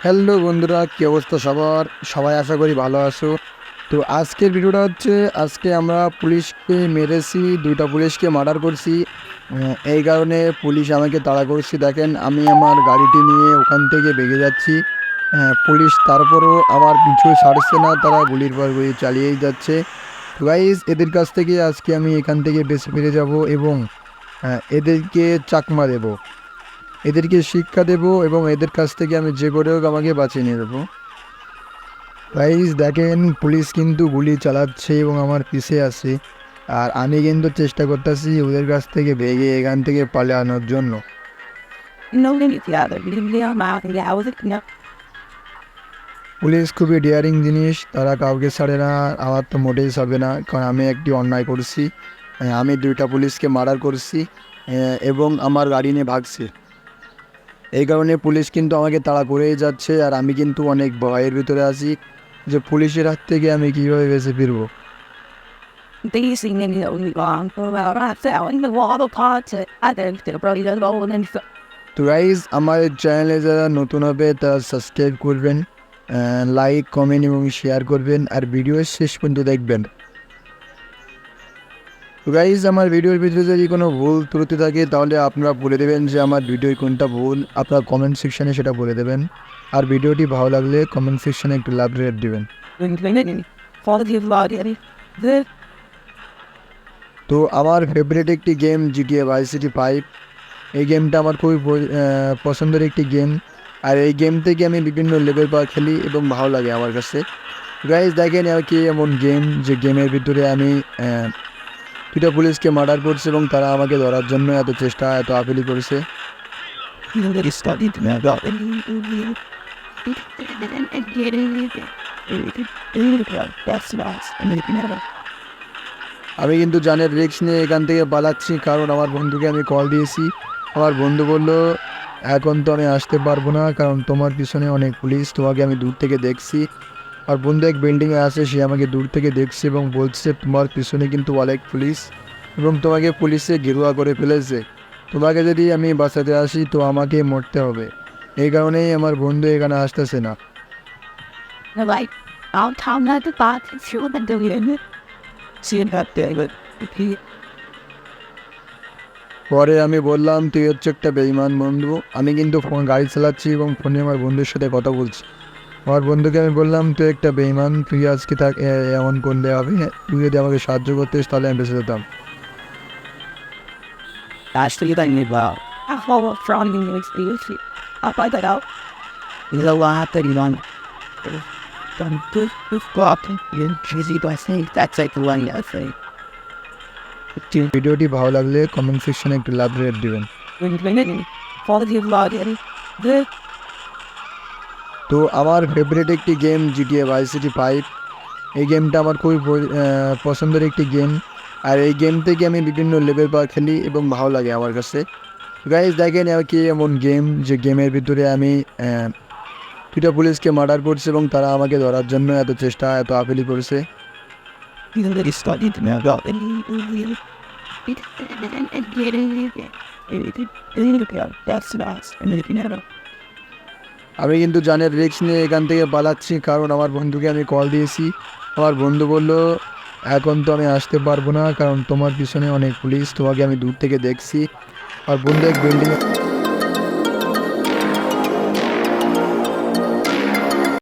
Hello বন্ধুরা কী অবস্থা সবার? সবাই আশা করি ভালো আছো। তো আজকের ভিডিওটা হচ্ছে আজকে আমরা পুলিশকে মেরেছি দুইটা পুলিশকে মার্ডার করছি। এই কারণে পুলিশ আমাকে তাড়া করছি। দেখেন আমি আমার গাড়িটি নিয়ে ওখান থেকে বেগে যাচ্ছি। আহ, পুলিশ তারপরও আমার পিছু ছাড়ছে না তারা গুলির পর গুলি চালিয়েই যাচ্ছে। গাইজ এদের কাছ থেকে আজকে আমি এখান থেকে বেঁচে ফিরে যাব এবং আহ, এদেরকে চাকমা দেবো। এদেরকে শিক্ষা দেব এবং এদের কাছ থেকে আমি যে করে হোক আমাকে বাঁচিয়ে নিয়ে দেবো গাইজ দেখেন পুলিশ কিন্তু গুলি চালাচ্ছে এবং আমার পিছে আছে। আর আমি কিন্তু চেষ্টা করতেছি ওদের কাছ থেকে ভেগে এখান থেকে পালানোর জন্য. পুলিশ খুবই ডিয়ারিং জিনিস তারা কাউকে ছাড়ে না আমার তো মোটেই ছাড়বে না কারণ আমি একটি অন্যায় করছি। আমি দুইটা পুলিশকে মার্ডার করছি এবং আমার গাড়ি নিয়ে ভাগছি। এই কারণে পুলিশ কিন্তু আমাকে তাড়া করেই যাচ্ছে আর আমি কিন্তু অনেক ভয়ের ভিতরে আছি যে পুলিশের হাত থেকে আমি কীভাবে বেঁচে ফিরবো। তো গাইজ আমার চ্যানেলে যারা নতুন হবে তারা সাবস্ক্রাইব করবেন লাইক কমেন্ট এবং শেয়ার করবেন আর ভিডিও শেষ পর্যন্ত দেখবেন। গাইজ আমার ভিডিওর ভিতরে যদি কোনো ভুল ত্রুটি থাকে, তাহলে আপনারা বলে দেবেন যে আমার ভিডিওর কোনটা ভুল। আপনারা কমেন্ট সেকশানে সেটা বলে দেবেন। আর ভিডিওটি ভালো লাগলে কমেন্ট সেকশানে একটু লাভ রেট দেবেন। তো আমার ফেভারিট একটি game GTA Vice City five এই গেমটা আমার খুবই পছন্দের একটি গেম আর এই গেম থেকে আমি বিভিন্ন লেভেল পা খেলি এবং ভালো লাগে আমার কাছে। গাইজ দেখেন আর কি এমন গেম যে গেমের ভিতরে আমি দুটা পুলিশকে মার্ডার করছে এবং তারা আমাকে ধরার জন্য এত চেষ্টা, এত আপিলি করেছে. আমি কিন্তু জানের রিক্স নিয়ে এখান থেকে পালাচ্ছি, কারণ আমার বন্ধুকে আমি কল দিয়েছি আমার বন্ধু বলল, এখন তো আমি আসতে পারব না, কারণ তোমার পিছনে অনেক পুলিশ, তোমাকে আমি দূর থেকে দেখছি আর বন্ধু এক বিল্ডিংয়ে আছে সে আমাকে দূর থেকে দেখছে এবং বলছে তোমার পিছনে কিন্তু অনেক পুলিশ এবং তোমাকে পুলিশে গেরুয়া করে ফেলেছে। তোমাকে যদি আমি বাঁচাতে আসি তো আমাকে মরতে হবে। এই কারণেই আমার বন্ধু এখানে আসতেছে না। পরে আমি বললাম তুই হচ্ছে একটা বেইমান বন্ধু। আমি কিন্তু ফোন গাড়ি চালাচ্ছি এবং ফোনে আমার বন্ধুর সাথে কথা বলছি। আমার বন্ধুকে আমি বললাম তুই একটা বেইমান তুই আজকে থাক এমন করলে হবে তুই যদি আমাকে সাহায্য করতিস তাহলে আমি বেঁচে যেতাম That's the thing about. I follow from the experience. I find that out. There's a lot that you don't. Done good with God and crazy by saying that's like the one I say. ভিডিওটি ভালো লাগলে comment সেকশনে একটু love rate দেবেন When you're in follow the blood and the তো আমার favourite একটি game GTA Vice City five এই গেমটা আমার খুবই পছন্দের একটি গেম আর এই গেম থেকে আমি বিভিন্ন লেভেল পা খেলি এবং ভালো লাগে আমার কাছে। গাইজ দেখেন আর কি এমন গেম যে গেমের ভিতরে আমি দুটা পুলিশকে মার্ডার করছি এবং তারা আমাকে ধরার জন্য এত চেষ্টা, এত আপিলি করেছে আমি কিন্তু জানের রিক্স নিয়ে এখান থেকে পালাচ্ছি, কারণ আমার বন্ধুকে আমি কল দিয়েছি। আমার বন্ধু বলল, এখন তো আমি আসতে পারব না, কারণ তোমার পিছনে অনেক পুলিশ, তোমাকে আমি দূর থেকে দেখছি। আর বন্ধু এক বিল্ডিং